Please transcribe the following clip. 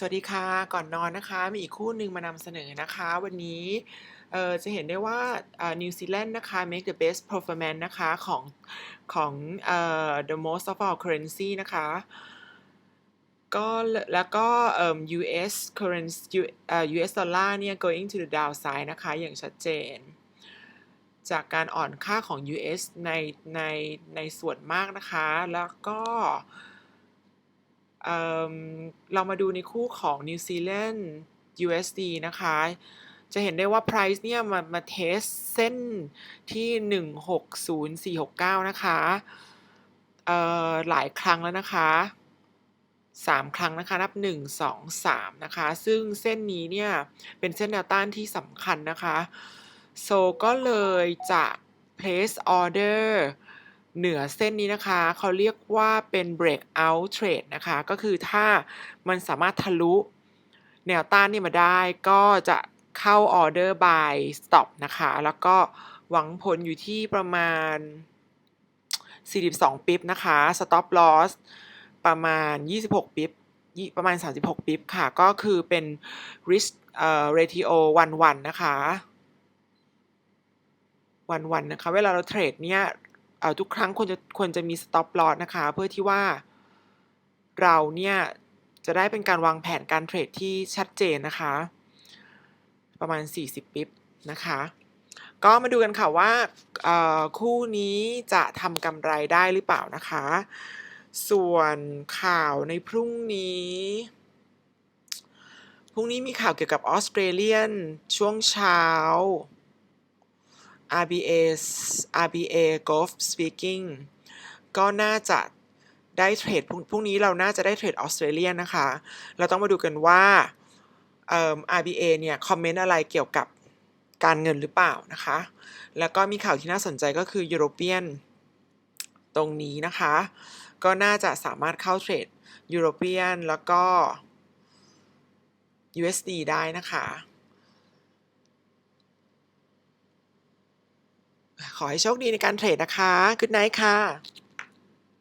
สวัสดีค่ะ ก่อนนอนนะคะ มีอีกคู่หนึ่งมานำเสนอนะคะ วันนี้จะเห็นได้ว่านิวซีแลนด์นะคะ make the best performance นะคะของของ the most of our currency นะคะก็แล้วก็ US currency เอ่อ US dollar เนี่ย going to the downside นะคะ อย่างชัดเจน จากการอ่อนค่าของ US ในในในส่วนมากนะคะ แล้วก็ เเรามาดูในคู่ของนิวซีแลนด์ USD นะคะ จะเห็นได้ว่า price เนี่ยมามาเทสเส้นที่ 160,469 นะคะเอ่อหลายครั้งแล้วนะคะ3ครั้งนะคะ นับ1 2 3นะคะ ซึ่งเส้นนี้เนี่ย เป็นเส้นแนวต้านที่สำคัญนะคะ โซก็เลยจะ place order เหนือเส้นนี้นะคะ เขาเรียกว่าเป็น breakout trade นะคะ ก็คือถ้ามันสามารถทะลุแนวต้านนี่มาได้ก็จะเข้า order buy stop นะคะ แล้วก็หวังผลอยู่ที่ประมาณ 42 ปิ๊บนะคะ stop loss ประมาณ 26 ปิ๊บประมาณ 36 ปิ๊บค่ะ ก็คือเป็น risk เอ่อ ratio วันวันนะคะ วันวันนะคะ เวลาเราเทรดเนี่ย ทุกครั้งควรจะควรจะมี stop loss นะคะ เพื่อที่ว่าเราเนี่ยจะได้เป็นการวางแผนการเทรดที่ชัดเจนนะคะ ประมาณ 40ปิ๊บนะคะ ก็มาดูกันค่ะว่าคู่นี้จะทำกำไรได้หรือเปล่านะคะ ส่วนข่าวในพรุ่งนี้พรุ่งนี้มีข่าวเกี่ยวกับออสเตรเลียนช่วงเช้า RBA RBA Gulf Speaking ก็น่าจะได้เทรดพรุ่งนี้เราน่าจะได้เทรดออสเตรเลียนะคะ เราต้องมาดูกันว่า RBA เนี่ย คอมเมนต์อะไรเกี่ยวกับการเงินหรือเปล่านะคะ แล้วก็มีข่าวที่น่าสนใจก็คือยูโรเปียนตรงนี้นะคะ ก็น่าจะสามารถเข้าเทรดยูโรเปียนแล้วก็ USD ได้นะคะ ขอให้โชคดีในการเทรดนะคะ Good night ค่ะ